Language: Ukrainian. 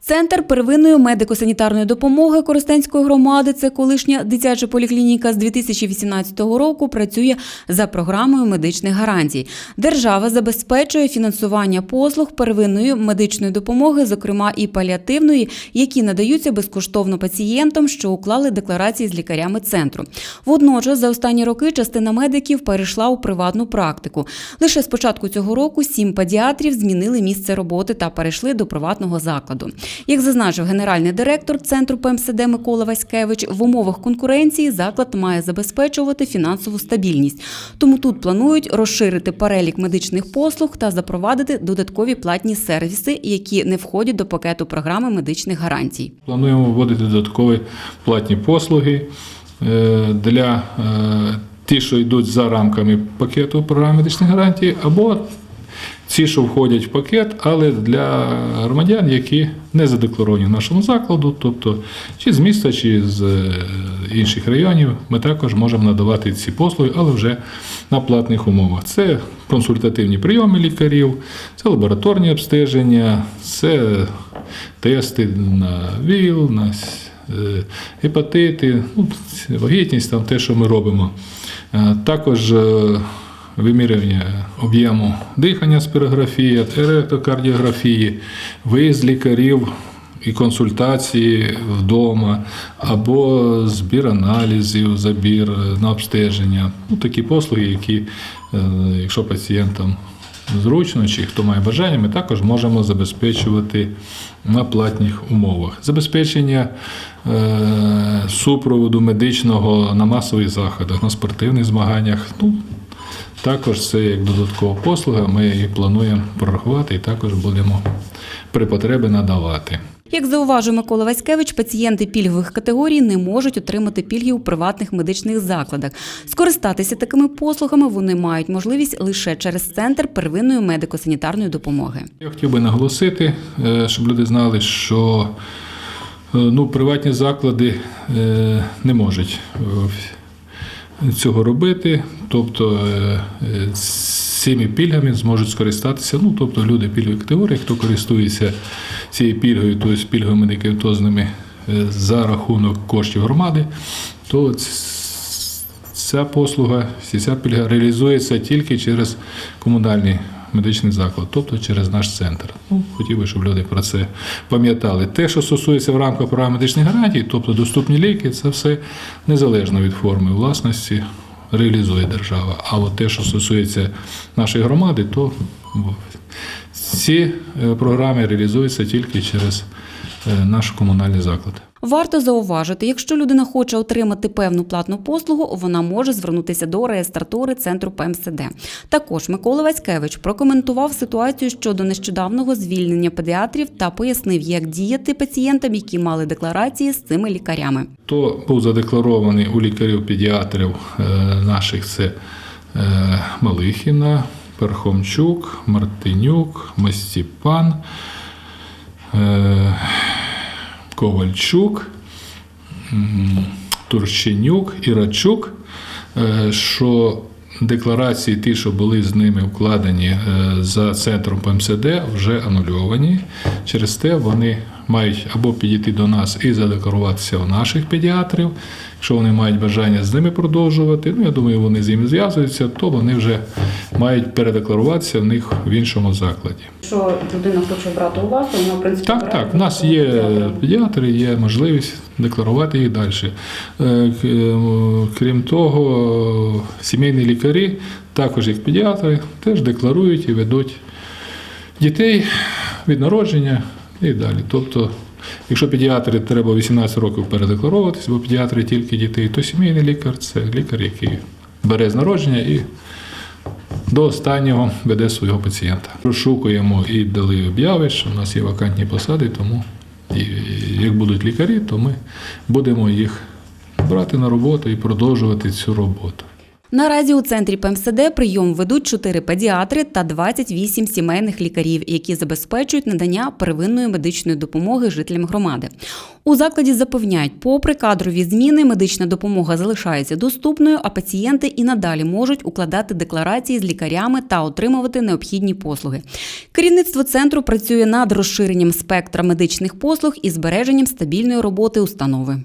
Центр первинної медико-санітарної допомоги Коростенської громади, це колишня дитяча поліклініка з 2018 року, працює за програмою медичних гарантій. Держава забезпечує фінансування послуг первинної медичної допомоги, зокрема і паліативної, які надаються безкоштовно пацієнтам, що уклали декларації з лікарями центру. Водночас, за останні роки частина медиків перейшла у приватну практику. Лише з початку цього року сім педіатрів змінили місце роботи та перейшли до приватного закладу. Як зазначив генеральний директор центру ПМСД Микола Васькевич, в умовах конкуренції заклад має забезпечувати фінансову стабільність. Тому тут планують розширити перелік медичних послуг та запровадити додаткові платні сервіси, які не входять до пакету програми медичних гарантій. Плануємо вводити додаткові платні послуги е, для е, ті, що йдуть за рамками пакету програми медичних гарантій, або ті, що входять в пакет, але для громадян, які не задекларовані в нашому закладу, тобто чи з міста, чи з е, інших районів, ми також можемо надавати ці послуги, але вже на платних умовах. Це консультативні прийоми лікарів, це лабораторні обстеження, це тести на ВІЛ, на е, гепатити, ну, вагітність, там те, що ми робимо. Е, Також вимірювання об'єму дихання спірографії, електрокардіографії, виїзд лікарів і консультації вдома, або збір аналізів, забір на обстеження. Ну, такі послуги, які, е, якщо пацієнтам зручно, чи хто має бажання, ми також можемо забезпечувати на платних умовах. Забезпечення е, супроводу медичного на масових заходах, на спортивних змаганнях. Ну, також це як додаткова послуга. Ми її плануємо прорахувати і також будемо при потребі надавати. Як зауважив Микола Васькевич, пацієнти пільгових категорій не можуть отримати пільги у приватних медичних закладах. Скористатися такими послугами вони мають можливість лише через центр первинної медико-санітарної допомоги. Я хотів би наголосити, е, щоб люди знали, що е, ну, приватні заклади е, не можуть цього робити. Тобто е, е, цими пільгами зможуть скористатися. Ну, тобто люди пільгових категорії, хто користується цією пільгою, тобто пільговими некевтозними е, за рахунок коштів громади, то ця послуга, ця пільга реалізується тільки через комунальний медичний заклад, тобто через наш центр. Ну, хотів би, щоб люди про це пам'ятали. Те, що стосується в рамках програми медичних гарантій, тобто доступні ліки, це все незалежно від форми власності. Реалізує держава. А от те, що стосується нашої громади, то ці е, програми реалізуються тільки через наш комунальний заклад. Варто зауважити, якщо людина хоче отримати певну платну послугу, вона може звернутися до реєстратури центру ПМСД. Також Микола Васькевич прокоментував ситуацію щодо нещодавнього звільнення педіатрів та пояснив, як діяти пацієнтам, які мали декларації з цими лікарями. Хто був задекларований у лікарів-педіатрів е, наших це е, Малихіна, Перхомчук, Мартинюк, Мастіпан, е, Ковальчук, Турченюк, Ірачук, е, що декларації, ті, що були з ними вкладені е, за центром ПМСД, вже анульовані. Через те вони мають або підійти до нас і задекларуватися у наших педіатрів. Якщо вони мають бажання з ними продовжувати, ну я думаю, вони з ними зв'язуються, то вони вже мають передекларуватися в них в іншому закладі. Якщо людина хоче брати у вас, то вона в принципі Так, так. У нас є педіатри, є можливість декларувати їх далі. Е, е, Крім того, сімейні лікарі, також як педіатри, теж декларують і ведуть дітей від народження і далі. Тобто, якщо педіатри треба 18 років передекларовуватися, бо педіатри тільки дітей, то сімейний лікар це лікар, який бере з народження і до останнього веде свого пацієнта. Розшукуємо і дали обяви, що в нас є вакантні посади, тому і, як будуть лікарі, то ми будемо їх брати на роботу і продовжувати цю роботу. Наразі у центрі ПМСД прийом ведуть 4 педіатри та 28 сімейних лікарів, які забезпечують надання первинної медичної допомоги жителям громади. У закладі запевняють, попри кадрові зміни, медична допомога залишається доступною, а пацієнти і надалі можуть укладати декларації з лікарями та отримувати необхідні послуги. Керівництво центру працює над розширенням спектра медичних послуг і збереженням стабільної роботи установи.